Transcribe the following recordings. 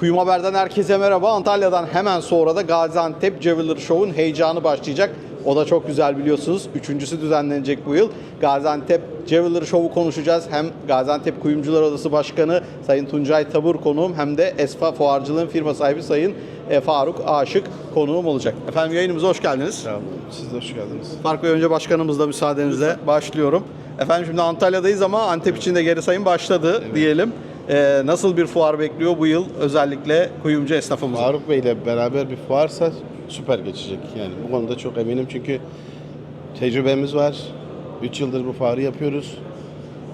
Kuyum Haber'den herkese merhaba. Antalya'dan hemen sonra da Gaziantep Jeweler Show'un heyecanı başlayacak. O da çok güzel biliyorsunuz. Üçüncüsü düzenlenecek bu yıl. Gaziantep Jeweler Show'u konuşacağız. Hem Gaziantep Kuyumcular Odası Başkanı Sayın Tuncay Tabur konuğum hem de Esfa Fuarcılığın firma sahibi Sayın e, Faruk Aşık konuğum olacak. Efendim yayınımıza hoş geldiniz. Olun. Siz de hoş geldiniz. Fark Bey önce başkanımızla müsaadenizle başlıyorum. Efendim şimdi Antalya'dayız ama Antep için de geri sayım başladı diyelim. Ee, nasıl bir fuar bekliyor bu yıl özellikle kuyumcu esnafımızı? Faruk Bey ile beraber bir fuarsa süper geçecek. Yani bu konuda çok eminim çünkü tecrübemiz var. 3 yıldır bu fuarı yapıyoruz.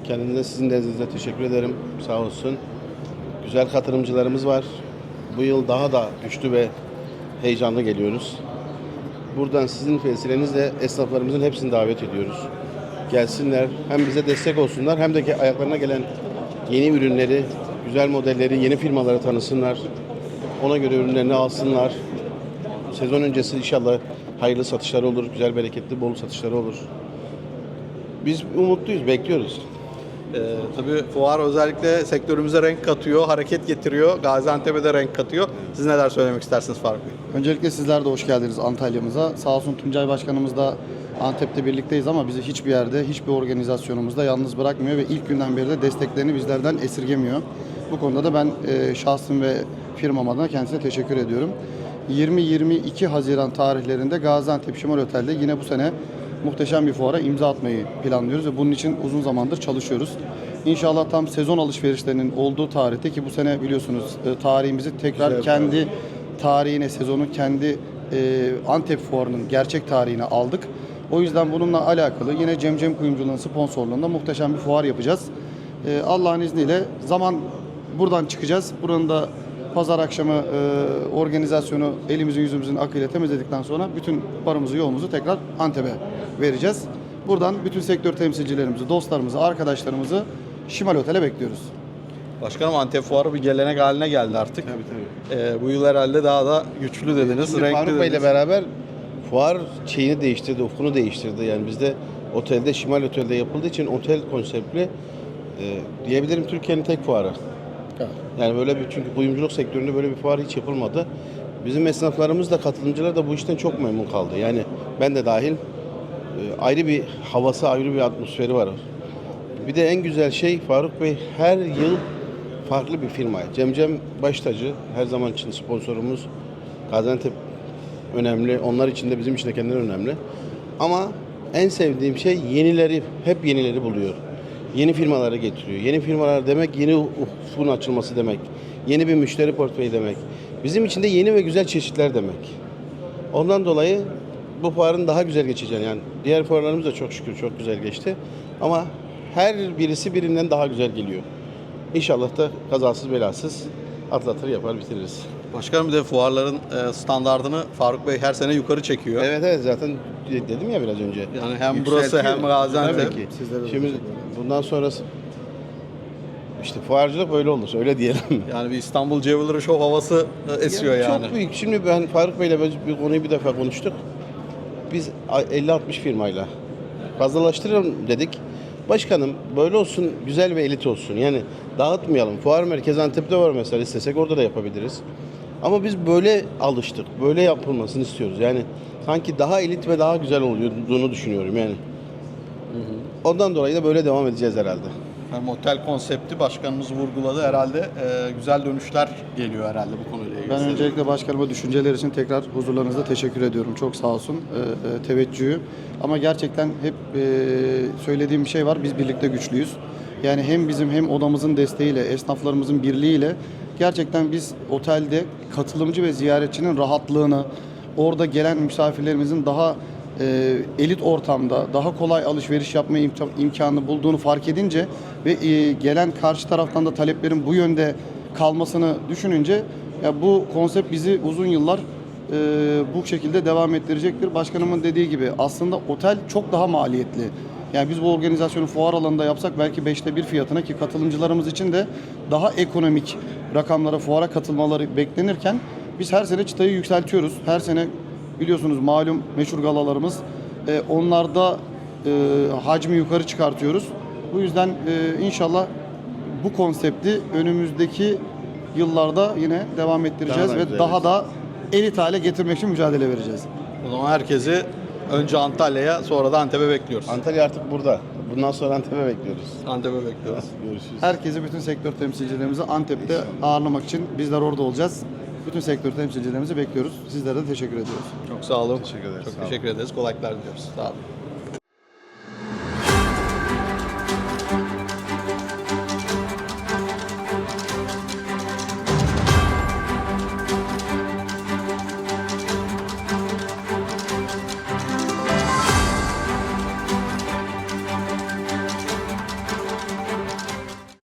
Kendinize sizin nezdinizde teşekkür ederim. Sağ olsun. Güzel katılımcılarımız var. Bu yıl daha da güçlü ve heyecanlı geliyoruz. Buradan sizin vesilenizle esnaflarımızın hepsini davet ediyoruz. Gelsinler, hem bize destek olsunlar hem de ayaklarına gelen yeni ürünleri, güzel modelleri, yeni firmaları tanısınlar. Ona göre ürünlerini alsınlar. Sezon öncesi inşallah hayırlı satışlar olur, güzel bereketli, bol satışları olur. Biz umutluyuz, bekliyoruz. Ee, tabii fuar özellikle sektörümüze renk katıyor, hareket getiriyor. Gaziantep'e de renk katıyor. Siz neler söylemek istersiniz Faruk Bey? Öncelikle sizler de hoş geldiniz Antalya'mıza. Sağ olsun Tuncay Başkanımız da Antep'te birlikteyiz ama bizi hiçbir yerde, hiçbir organizasyonumuzda yalnız bırakmıyor ve ilk günden beri de desteklerini bizlerden esirgemiyor. Bu konuda da ben e, şahsım ve firmam adına kendisine teşekkür ediyorum. 20-22 Haziran tarihlerinde Gaziantep Şimal Otel'de yine bu sene muhteşem bir fuara imza atmayı planlıyoruz ve bunun için uzun zamandır çalışıyoruz. İnşallah tam sezon alışverişlerinin olduğu tarihte ki bu sene biliyorsunuz e, tarihimizi tekrar Güzel kendi tarihine, sezonun kendi e, Antep fuarının gerçek tarihine aldık. O yüzden bununla alakalı yine Cemcem Kuyumculuğu'nun sponsorluğunda muhteşem bir fuar yapacağız. E, Allah'ın izniyle zaman buradan çıkacağız. Buranın da pazar akşamı e, organizasyonu elimizin yüzümüzün akıyla temizledikten sonra bütün paramızı yolumuzu tekrar Antep'e vereceğiz. Buradan bütün sektör temsilcilerimizi, dostlarımızı, arkadaşlarımızı Şimal Otel'e bekliyoruz. Başkanım Antep fuarı bir gelenek haline geldi artık. Tabii tabii. Ee, bu yıl herhalde daha da güçlü dediniz, Şimdi renkli Faruk Bey ile dediniz. beraber fuar şeyini değiştirdi, ufkunu değiştirdi. Yani bizde otelde, Şimal Otel'de yapıldığı için otel konseptli e, diyebilirim Türkiye'nin tek fuarı. Yani böyle bir çünkü kuyumculuk sektöründe böyle bir fuar hiç yapılmadı. Bizim esnaflarımız da katılımcılar da bu işten çok memnun kaldı. Yani ben de dahil e, ayrı bir havası, ayrı bir atmosferi var. Bir de en güzel şey Faruk Bey her yıl farklı bir firma. Cemcem baş tacı her zaman için sponsorumuz. Gaziantep önemli. Onlar için de bizim için de kendileri önemli. Ama en sevdiğim şey yenileri, hep yenileri buluyor. Yeni firmaları getiriyor. Yeni firmalar demek yeni ufkun açılması demek. Yeni bir müşteri portföyü demek. Bizim için de yeni ve güzel çeşitler demek. Ondan dolayı bu fuarın daha güzel geçeceğini yani diğer fuarlarımız da çok şükür çok güzel geçti. Ama her birisi birinden daha güzel geliyor. İnşallah da kazasız belasız atlatır yapar bitiririz. Başkanım bir de fuarların e, standartını Faruk Bey her sene yukarı çekiyor. Evet evet zaten dedim ya biraz önce. Yani hem Yükseltiyor. burası hem Gaziantep. Tabii ki. Şimdi bundan sonrası işte fuarcılık böyle olur öyle diyelim. Yani bir İstanbul Jeweler Show havası e, esiyor yani. Çok büyük. Şimdi ben Faruk Bey'le biz bir konuyu bir defa konuştuk. Biz 50-60 firmayla fazlalaştıralım dedik. Başkanım böyle olsun, güzel ve elit olsun. Yani dağıtmayalım. Fuar merkezi Antep'te var mesela istesek orada da yapabiliriz. Ama biz böyle alıştık. Böyle yapılmasını istiyoruz. Yani sanki daha elit ve daha güzel olduğunu düşünüyorum yani. Ondan dolayı da böyle devam edeceğiz herhalde. Hem otel konsepti başkanımız vurguladı. Herhalde e, güzel dönüşler geliyor herhalde bu konuyla ilgili. Ben öncelikle başkanıma düşünceler için tekrar huzurlarınızda teşekkür ediyorum. Çok sağ olsun e, e, teveccühü. Ama gerçekten hep e, söylediğim bir şey var. Biz birlikte güçlüyüz. Yani hem bizim hem odamızın desteğiyle, esnaflarımızın birliğiyle gerçekten biz otelde katılımcı ve ziyaretçinin rahatlığını, orada gelen misafirlerimizin daha e, elit ortamda daha kolay alışveriş yapma imka- imkanı bulduğunu fark edince ve e, gelen karşı taraftan da taleplerin bu yönde kalmasını düşününce ya bu konsept bizi uzun yıllar e, bu şekilde devam ettirecektir. Başkanımın dediği gibi aslında otel çok daha maliyetli. Yani biz bu organizasyonu fuar alanında yapsak belki beşte bir fiyatına ki katılımcılarımız için de daha ekonomik rakamlara fuara katılmaları beklenirken biz her sene çıtayı yükseltiyoruz. Her sene biliyorsunuz malum meşhur galalarımız e, onlarda e, hacmi yukarı çıkartıyoruz. Bu yüzden e, inşallah bu konsepti önümüzdeki yıllarda yine devam ettireceğiz Daha da ve daha da elit hale getirmek için mücadele vereceğiz. O zaman herkesi önce Antalya'ya sonra da Antep'e bekliyoruz. Antalya artık burada. Bundan sonra Antep'e bekliyoruz. Antep'e bekliyoruz. Görüşürüz. Herkesi bütün sektör temsilcilerimizi Antep'te ağırlamak için bizler orada olacağız. Bütün sektör temsilcilerimizi bekliyoruz. Sizlere de teşekkür ediyoruz. Çok sağ olun. Teşekkür ederiz. Çok teşekkür ederiz. Kolaylıklar diliyoruz. Sağ olun.